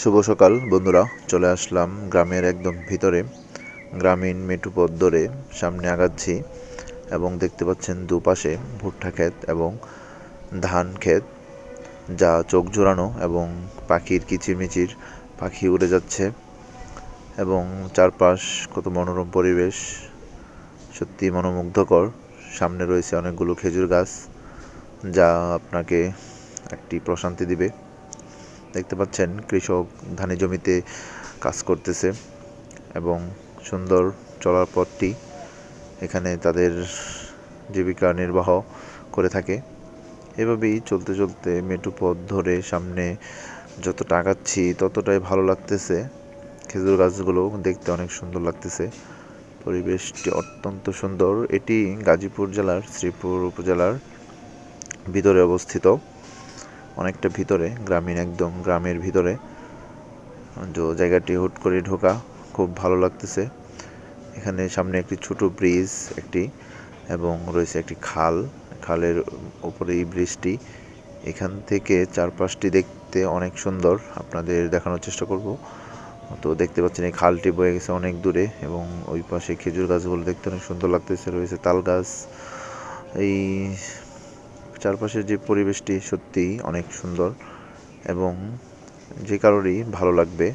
শুভ সকাল, বন্ধুরা। চলে আসলাম গ্রামের একদম ভিতরে, গ্রামীণ মেঠু পথ ধরে সামনে আগাচ্ছি এবং দেখতে পাচ্ছেন দুপাশে ভুট্টা ক্ষেত এবং ধান ক্ষেত, যা চোখ জোড়ানো এবং পাখির কিচিরমিচির পাখি উড়ে যাচ্ছে এবং চারপাশ কত মনোরম পরিবেশ, সত্যি মনোমুগ্ধকর। সামনে রয়েছে অনেকগুলো খেজুর গাছ, যা আপনাকে একটি প্রশান্তি দিবে। দেখতে পাচ্ছেন কৃষক ধানি জমিতে কাজ করতেছে এবং সুন্দর চলার পথটি এখানে তাদের জীবিকা নির্বাহ করে থাকে। এভাবেই চলতে চলতে মেটু পথ ধরে সামনে যতটা আগাচ্ছি ততটাই ভালো লাগতেছে। খেজুর গাছগুলো দেখতে অনেক সুন্দর লাগতেছে। পরিবেশটি অত্যন্ত সুন্দর। এটি গাজীপুর জেলার শ্রীপুর উপজেলার ভিতরে অবস্থিত। অনেকটা ভিতরে, গ্রামীণ একদম, গ্রামের ভিতরে। তো জায়গাটি হুট করে ঢোকা, খুব ভালো লাগতেছে। এখানে সামনে একটি ছোট ব্রিজ একটি, এবং রয়েছে একটি খাল। খালের উপরে এই ব্রিজটি। এখান থেকে চারপাশটি দেখতে অনেক সুন্দর, আপনাদের দেখানোর চেষ্টা করব। তো দেখতে পাচ্ছেন, এই খালটি বয়ে গেছে অনেক দূরে, এবং ওই পাশে খেজুর গাছগুলো দেখতে অনেক সুন্দর লাগতেছে। রয়েছে তাল গাছ। এই চারপাশের যে পরিবেশটি সত্যিই অনেক সুন্দর এবং যে কারোরই ভালো লাগবে।